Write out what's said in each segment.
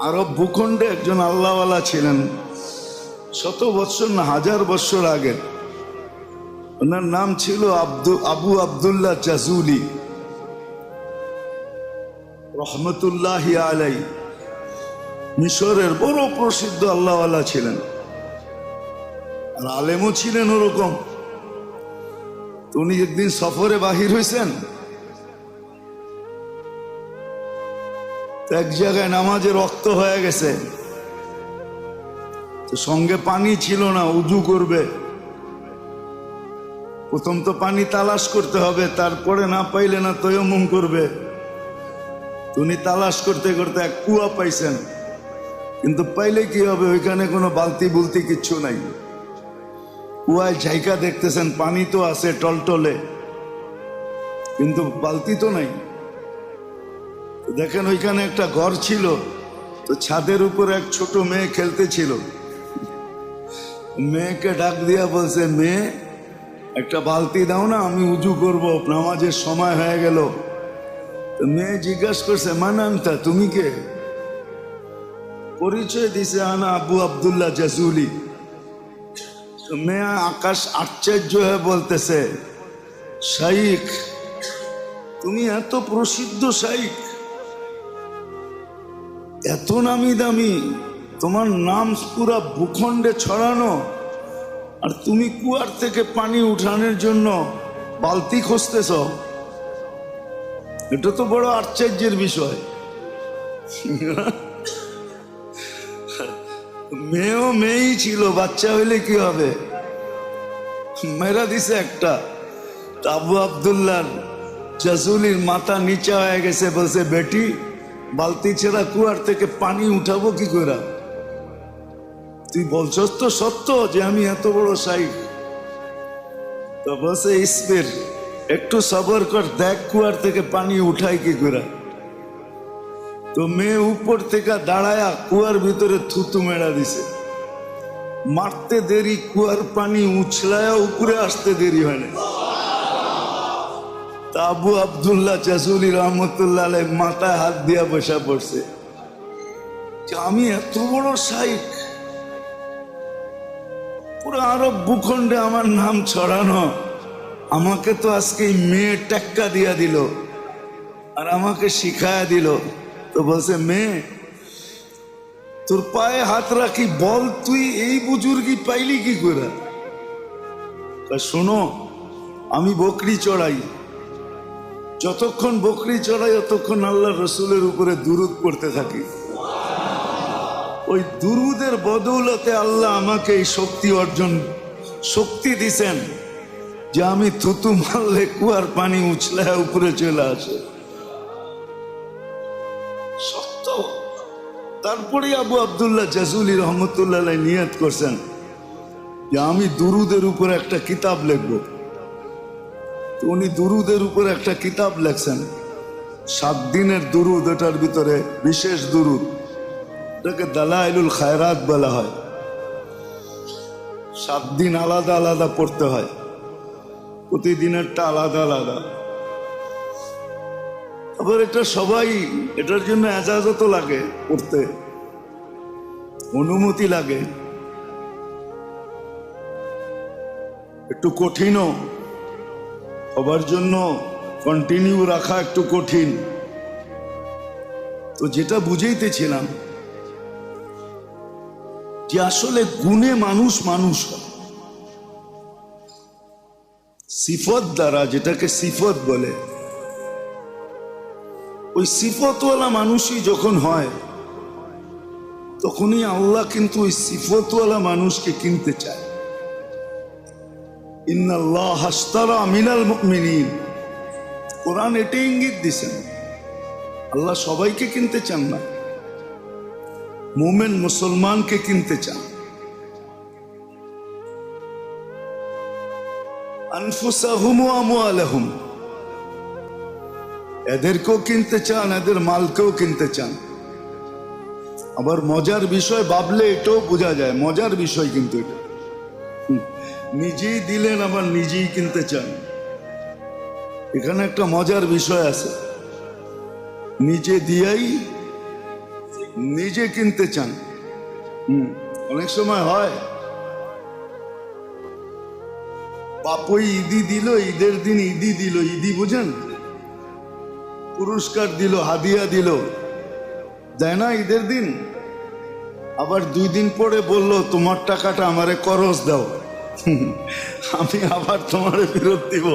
আরব ভূখণ্ডে একজন আল্লাহওয়ালা ছিলেন। শত বৎসর না, হাজার বৎসর আগে। ওনার নাম ছিল আব্দু, আবু আবদুল্লাহ জাজুলি। রহমতুল্লাহ আলাই। মিশরের বড় প্রসিদ্ধ আল্লাহওয়ালা ছিলেন। আর আলেমও ছিলেন ওরকম। উনি একদিন সফরে বাহির হয়েছেন এক জায়গায় নামাজে রক্ত হয়ে গেছে। তো সঙ্গে পানি ছিল না, উজু করবে। প্রথম তো পানি তালাশ করতে হবে, তারপরে না পাইলে না তয়মুম করবে। উনি তালাশ করতে করতে এক কুয়া পাইছেন। কিন্তু পাইলে কি হবে, ওইখানে কোনো বালতি বুলতি কিচ্ছু নাই। কুয়ায় জায়গা দেখতেছেন, পানি তো আছে টলটলে। কিন্তু বালতি তো নাই। দেখেন ওইখানে একটা ঘর ছিল, তো ছাদের উপর এক ছোট মেয়ে খেলতেছিল। মেয়েকে ডাক দিয়া বলছে, মেয়ে, একটা বালতি দাও না, আমি উজু করব, নামাজের সময় হয়ে গেল। তো মেয়ে জিজ্ঞাসা করছে, মানান্তা, তুমি কে? পরিচয় দিছে, আনা আবু আবদুল্লাহ জাজুলি। মেয়ে আকাশ আশ্চর্য হয়ে বলতেছে, শাইখ, তুমি এত প্রসিদ্ধ শাইখ এত নামি দামি, তোমার নাম পুরা ভূখণ্ডে ছড়ানো, আর তুমি কুয়ার থেকে পানি উঠানোর জন্য বালতি খুঁজতেছ? এটা তো বড় আশ্চর্যের বিষয়। মেয়েও মেয়েই ছিল, বাচ্চা হইলে কি হবে? মেরা দিছে একটা। আবু আবদুল্লার জাজুলির মাথা নিচা হয়ে গেছে, বলছে, বেটি বালতি ছেড়া কুয়ার থেকে পানি উঠাবো কি করে তুই বলছস তো সত্য যে আমি এত বড় সাইক তো বলছে ইসপের একটু সবর কর, দেখ কুয়ার থেকে পানি উঠাই কি করে তো মেয়ে উপর থেকে দাঁড়ায়া কুয়ার ভিতরে থুতু মেড়া দিছে। মারতে দেরি, কুয়ার পানি উছলায়া উপরে আসতে দেরি হয় না। আবু আবদুল্লাহ চাসুলি রহমতুল্লাহ মাথায় হাত দিয়া বসা পড়ছে। আমি এত বড় সাইক পুরো আরব ভূখণ্ডে আমার নাম ছড়ানো, আমাকে তো আজকে মেয়ে টেক্কা দিয়া দিল আর আমাকে শিখায়া দিল। তো বলছে, মেয়ে, তোর পায়ে হাত রাখি, বল তুই এই বুজুর্গি পাইলি কি করে? শোনো, আমি বকরি চড়াই। যতক্ষণ বকরি চড়াই, ততক্ষণ আল্লাহ রসুলের উপরে দুরুদ পড়তে থাকি। ওই দুরুদের বদৌলতে আল্লাহ আমাকে এই শক্তি অর্জন, শক্তি দিছেন যে আমি থুতু মারলে কুয়ার পানি উছলে উপরে চলে আসে। সত্য। তারপরে আবু আবদুল্লাহ জাজুলি রহমতুল্লাহ নিয়ত করছেন যে আমি দুরুদের উপরে একটা কিতাব লিখব। তো উনি দুরুদের উপরে একটা কিতাব লেখছেন। সাত দিনের দুরুদ, এটার ভিতরে বিশেষ দুরুদ। এটাকে দালাইলুল খায়রাত বলা হয়। সাত দিন আলাদা আলাদা পড়তে হয়। প্রতিদিনেরটা আলাদা আলাদা। আবার এটা সবাই, এটার জন্য এজাজত লাগে পড়তে। অনুমতি লাগে। একটু কঠিনও। সবার জন্য কন্টিনিউ রাখা একটু কঠিন। তো যেটা বুঝাইতেছিলাম, যে আসলে গুণে মানুষ মানুষ হয়। সিফত দ্বারা যেটাকে সিফত বলে, ওই সিফতওয়ালা মানুষই যখন হয়, তখনই আল্লাহ কিন্তু ওই সিফতওয়ালা মানুষকে কিনতে চায়। হাস্তারা মিনাল মুমিনিন। কোরআন এটাই ইঙ্গিত দিছেন আল্লাহ সবাইকে কিনতে চান না। মোমেন মুসলমানকে কিনতে চান। এদেরকেও কিনতে চান, এদের মালকেও কিনতে চান। আবার মজার বিষয়, ভাবলে এটাও বোঝা যায়। মজার বিষয় কিন্তু এটা। নিজেই দিলেন আবার নিজেই কিনতে চান। এখানে একটা মজার বিষয় আছে। নিজে দিয়াই নিজে কিনতে চান। হুম, অনেক সময় হয়। বাপই ঈদি দিল ঈদের দিন ঈদি দিল ঈদি বুঝেন? পুরস্কার দিল হাদিয়া দিল। দেয় না ঈদের দিন? আবার দুই দিন পরে বলল তোমার টাকাটা আমারে করস দাও। আমি আবার তোমার ফেরত দিব।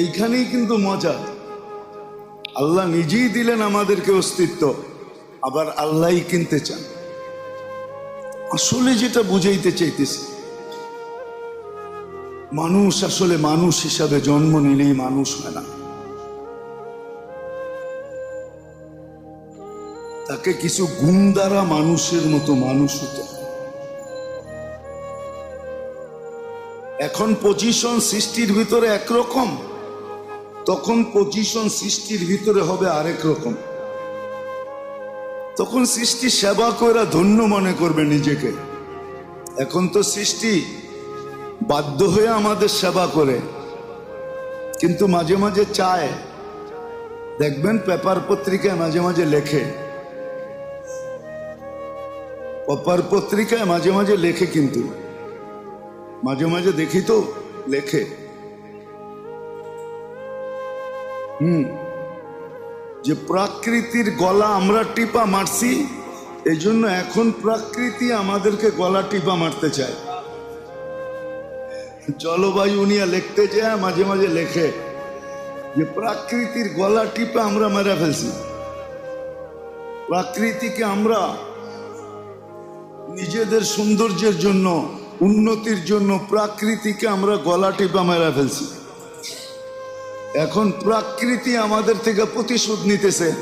এইখানেই কিন্তু মজা। আল্লাহ নিজেই দিলেন আমাদেরকে অস্তিত্ব, আবার আল্লাহই কিনতে চান। আসলে যেটা বুঝাইতে চাইতেছি, মানুষ আসলে মানুষ হিসাবে জন্ম নিলেই মানুষ হয় না। তাকে কিছু গুণ দ্বারা মানুষের মতো মানুষ হতে এখন পজিশন সৃষ্টির ভিতরে একরকম, তখন পজিশন সৃষ্টির ভিতরে হবে আরেক রকম। তখন সৃষ্টি সেবা কইরা ধন্য মনে করবে নিজেকে। এখন তো সৃষ্টি বাধ্য হয়ে আমাদের সেবা করে, কিন্তু মাঝে মাঝে চায়। দেখবেন পেপার পত্রিকায় মাঝে মাঝে লেখে। পেপার পত্রিকায় মাঝে মাঝে লেখে কিন্তু। মাঝে মাঝে দেখি তো, লেখে। হুম, যে প্রাকৃতির গলা আমরা টিপা মারছি এই জন্য এখন প্রাকৃতি আমাদেরকে গলা টিপা মারতে চায়। জলবায়ু নিয়ে লিখতে যায়, মাঝে মাঝে লেখে। যে প্রাকৃতির গলা টিপা আমরা মেরে ফেলছি। প্রাকৃতিকে আমরা নিজেদের সৌন্দর্যের জন্য উন্নতির জন্য প্রাকৃতিকে আমরা গলা টিপা মেরে ফেলছি। এখন প্রাকৃতি আমাদের থেকে প্রতিশোধ নিতেছে।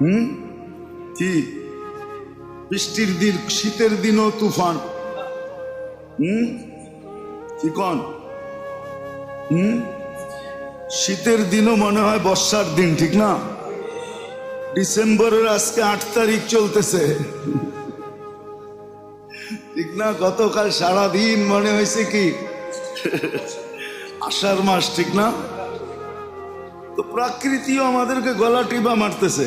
হুম? কি? বৃষ্টির দিন, শীতের দিনও তুফান। হুম? কি কন? হুম? শীতের দিনও মনে হয় বর্ষার দিন, ঠিক না? ডিসেম্বরের আজকে আট তারিখ চলতেছে। না, গতকাল সারাদিন মনে হয়েছে কি? আষাঢ় মাস, ঠিক না? তো প্রকৃতিও আমাদেরকে গলা টিপা মারতেছে।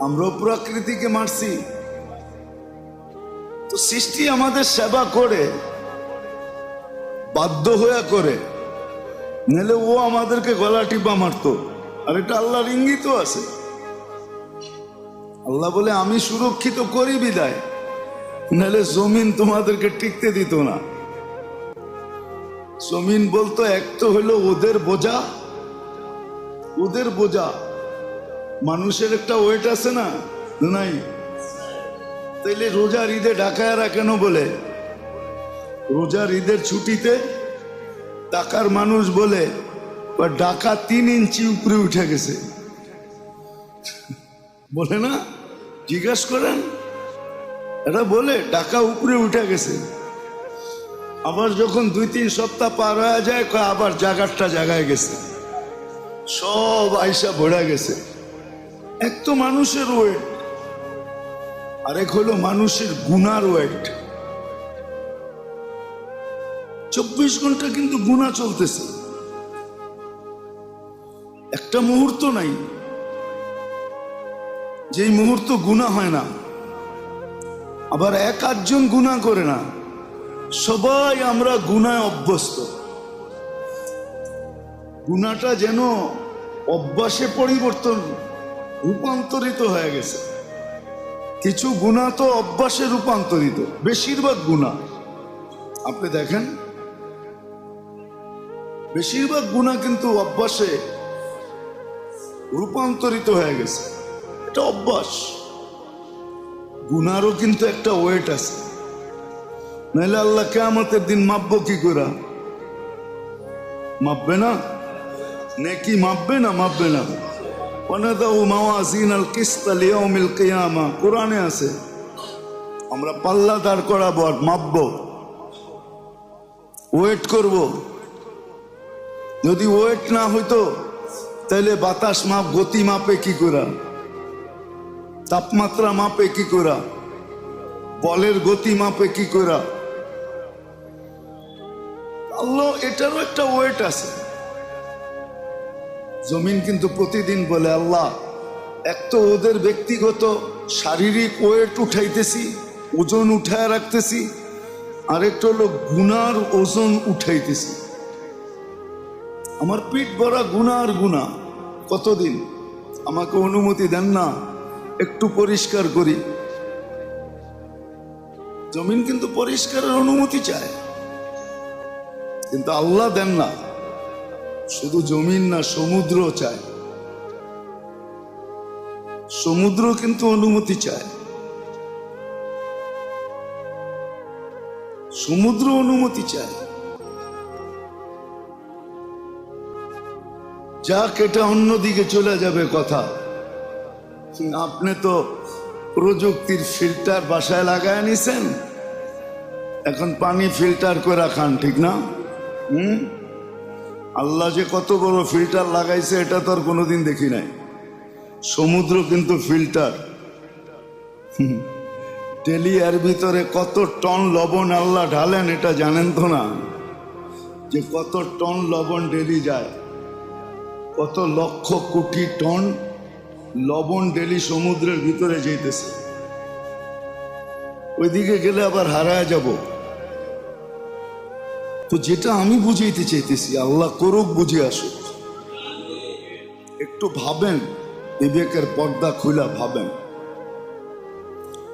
আমরাও প্রকৃতিকে মারছি। তো সৃষ্টি আমাদের সেবা করে, বাধ্য হয়ে করে। নাহলে ও আমাদেরকে গলা টিপা মারতো। আর এটা আল্লাহর ইঙ্গিত আছে। আল্লাহ বলে, আমি সুরক্ষিত করি বিদায়। নাহলে জমিন তোমাদেরকে টিকতে দিত না। জমিন বলতো এক তো হলো ওদের বোঝা ওদের বোঝা। মানুষের একটা ওয়েট আছে না নাই? তাইলে রোজার ঈদে ডাকায়ারা কেন বলে? রোজার ঈদের ছুটিতে টাকার মানুষ বলে ডাকা তিন ইঞ্চি উপরে উঠে গেছে। বলে না? জিজ্ঞাসা করেন? এটা বলে টাকা উপরে উঠে গেছে। আবার যখন দুই, তিন সপ্তাহ পার হয়ে যায় আবার জাগারটা জায়গায় গেছে। সব আইসা ভরা গেছে। এক তো মানুষের ওয়েট আরেক হলো মানুষের গুনার ওয়েট চব্বিশ ঘণ্টা কিন্তু গুণা চলতেছে। একটা মুহূর্ত নাই। যেই মুহূর্ত গুণা হয় না আবার এক আধজন গুণা করে না। সবাই আমরা গুনায় অভ্যস্ত। গুণাটা যেন অভ্যাসে পরিবর্তন রূপান্তরিত হয়ে গেছে। কিছু গুণা তো অভ্যাসে রূপান্তরিত, বেশিরভাগ গুণা আপনি দেখেন, বেশিরভাগ গুণা কিন্তু অভ্যাসে রূপান্তরিত হয়ে গেছে। এটা অভ্যাস। গুনারও কিন্তু একটা ওয়েট আছে। নাহলে আল্লাহ কেমতের দিন মাপবো কি করে? মাপবে না? নেকি মাপবে না? মাপবে না। কোরআনে আছে, আমরা পাল্লা দাঁড় করাবো আর মাপবো। ওয়েট করব। যদি ওয়েট না হইতো তাহলে বাতাস মাপ, গতি মাপে কি করা? তাপমাত্রা মাপে কি করা? বলের গতি মাপে কি করা? আল্লাহ, এটারও একটা ওয়েট আছে। জমিন কিন্তু প্রতিদিন বলে, আল্লাহ, এক তো ওদের ব্যক্তিগত শারীরিক ওয়েট উঠাইতেছি, ওজন উঠায় রাখতেছি আরেকটা হলো গুনার ওজন উঠাইতেছি। আমার পিঠ ভরা গুনার গুণা কতদিন? আমাকে অনুমতি দেন না। একটু পরিষ্কার করি। জমিন কিন্তু পরিষ্কারের অনুমতি চায়। কিন্তু আল্লাহ দেন না। শুধু জমিন না, সমুদ্র চায়। সমুদ্র কিন্তু অনুমতি চায়। সমুদ্র অনুমতি চায়। যাক এটা অন্যদিকে চলে যাবে কথা। আপনি তো প্রযুক্তির ফিল্টার বাসায় লাগায় নিছেন। এখন পানি ফিল্টার করে খান, ঠিক না? হুম? আল্লাহ যে কত বড় ফিল্টার লাগাইছে, এটা তো আর কোনোদিন দেখি নাই। সমুদ্র কিন্তু ফিল্টার ডেলি এর ভিতরে কত টন লবণ আল্লাহ ঢালেন, এটা জানেন তো না? যে কত টন লবণ ডেলি যায়, কত লক্ষ কোটি টন লবণ ডেলি সমুদ্রের ভিতরে যেতেছে। ওইদিকে গেলে আবার হারায় যাব। তো যেটা আমি বুঝাইতে চাইতেছি, আল্লাহ করুক বুঝে আসুক। একটু ভাবেন, বিবেকের পর্দা খুলা ভাবেন।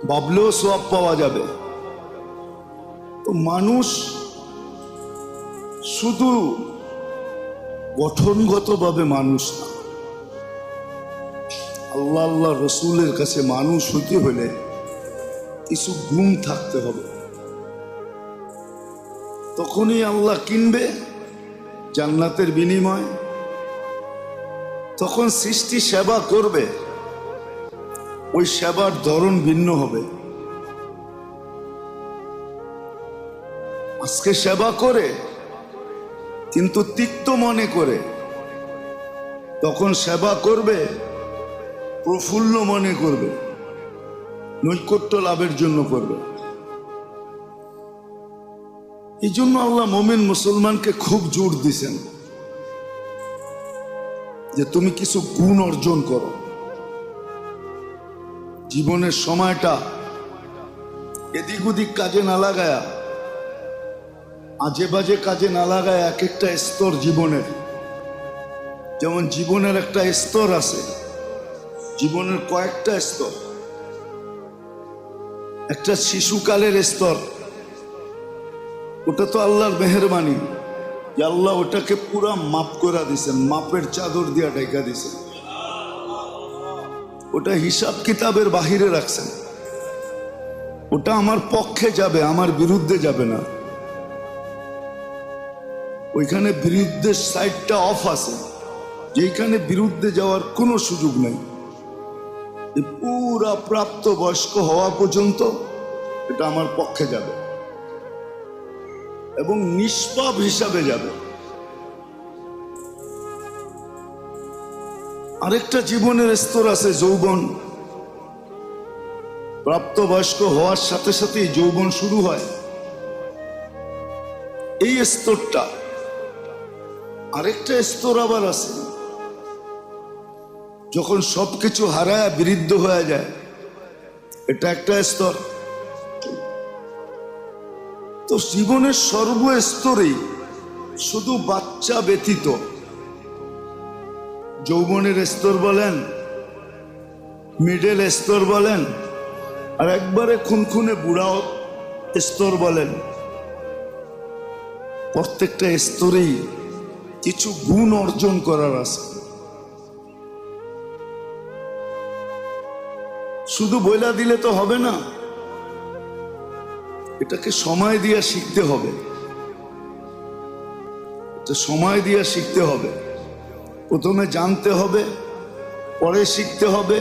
ভাবলেও সব পাওয়া যাবে। তো মানুষ শুধু গঠনগতভাবে মানুষ না আল্লাহ আল্লাহ রসুলের কাছে মানুষ হইতে হলে কিছু গুণ থাকতে হবে। তখনই আল্লাহ কিনবে জান্নাতের বিনিময়। তখন সৃষ্টি সেবা করবে। ওই সেবার ধরন ভিন্ন হবে। আজকে সেবা করে, কিন্তু তিক্ত মনে করে। তখন সেবা করবে প্রফুল্ল মনে করবে। নৈকট্য লাভের জন্য করবে। এই জন্য আল্লাহ মোমেন মুসলমানকে খুব জোর দিছেন যে তুমি কিছু গুণ অর্জন করো। জীবনের সময়টা এদিক ওদিক কাজে না লাগায়া আজে বাজে কাজে না লাগায় এক একটা স্তর জীবনের। যেমন জীবনের একটা স্তর আছে জীবনের কয়েকটা স্তর। একটা শিশুকালের স্তর। ওটা তো আল্লাহর মেহরবানি। যে আল্লাহ ওটাকে পুরা মাপ করে দিছেন মাপের চাদর দিয়া ঢেকা দিছেন ওটা হিসাব কিতাবের বাহিরে রাখছেন। ওটা আমার পক্ষে যাবে, আমার বিরুদ্ধে যাবে না। ওইখানে বিরুদ্ধের সাইডটা অফ আছে। যেখানে বিরুদ্ধে যাওয়ার কোনো সুযোগ নেই। পুরা প্রাপ্ত বয়স্ক হওয়া পর্যন্ত এটা আমার পক্ষে যাবে। এবং নিষ্পাপ হিসাবে যাবে। আরেকটা জীবনের স্তর আছে যৌবন। প্রাপ্তবয়স্ক হওয়ার সাথে সাথেই যৌবন শুরু হয়। এই স্তরটা আরেকটা স্তর আবার আছে। যখন সবকিছু হারায়, বিরুদ্ধ হয়ে যায়, এটা একটা স্তর। তো জীবনের সর্বস্তরেই শুধু বাচ্চা ব্যতীত, যৌবনের স্তর বলেন মিডল স্তর বলেন, আর একবারে খুনখুনে বুড়াও স্তর বলেন, প্রত্যেকটা স্তরেই কিছু গুণ অর্জন করার আছে। শুধু বইলা দিলে তো হবে না, এটাকে সময় দিয়া শিখতে হবে। সময় দিয়ে শিখতে হবে। প্রথমে জানতে হবে, পরে শিখতে হবে।